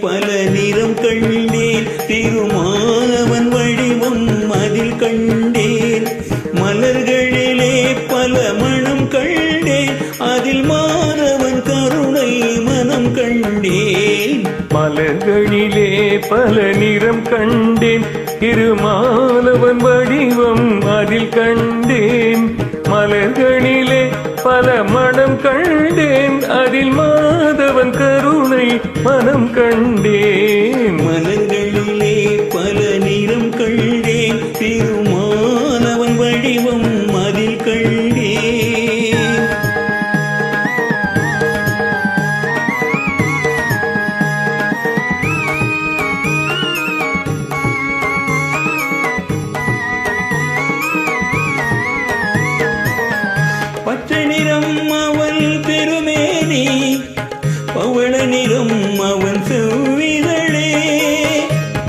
பல நிறம் கண்டேன். திருமாவன் வடிவம் அதில் கண்டேன். மலர்களிலே பல மனம் கண்டேன். அதில் மாதவன் கருணை மனம் கண்டேன். மலர்களிலே பல நிறம் கண்டேன். திருமாலவன் வடிவம் அதில் கண்டேன். மலர்களிலே பல மனம் கண்டேன் அதில் மாதவன் கருணை மனம் கண்டேன். மனங்களும்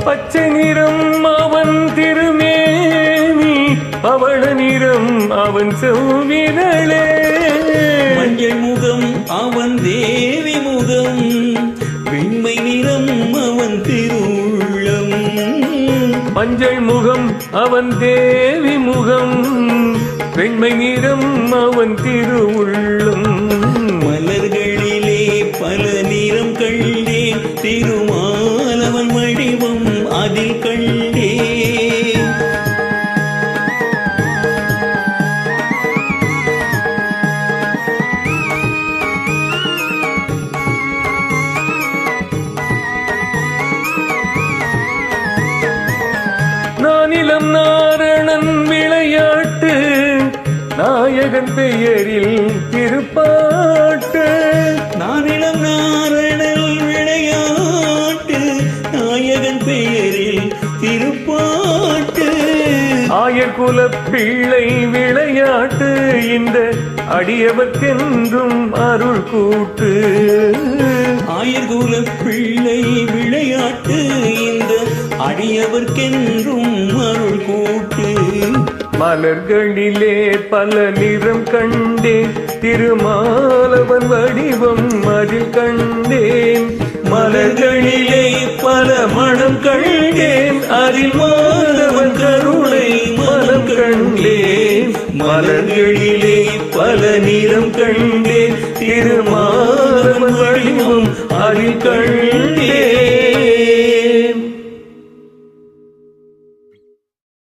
பச்சை நிறம் அவன் திருமேனி அவள நிறம் அவன் செவ்விரளே. மஞ்சள் முகம் அவன் தேவி முகம் வெண்மை நிறம் அவன் திருவுள்ளம். மஞ்சள் முகம் அவன் தேவி முகம் வெண்மை நிறம் அவன் திருவுள்ளம். மலர்களிலே பல நிறம் கண்டேன் திருமாலவன் நாயகன் பெயரில் திருப்பாட்டு. நானிலம் நாரணல் விளையாட்டு நாயகன் பெயரில் திருப்பாட்டு. ஆயர்குல பிள்ளை விளையாட்டு இந்த அடியவர்க்கென்றும் அருள் கூட்டு. ஆயர்குல பிள்ளை விளையாட்டு இந்த அடியவர்க்கென்றும் அருள் கூட்டு. மலர்களிலே பல நிறம் கண்டேன். திருமாலவன் வடிவம் அதில் கண்டேன். மலர்களிலே பல மனம் கண்டேன். அதில் மாதவன் கருணை மனம் கண்டேன். மலர்களிலே பல நிறம் கண்டேன். திருமாலவன் வடிவம் அதில் கண்டேன்.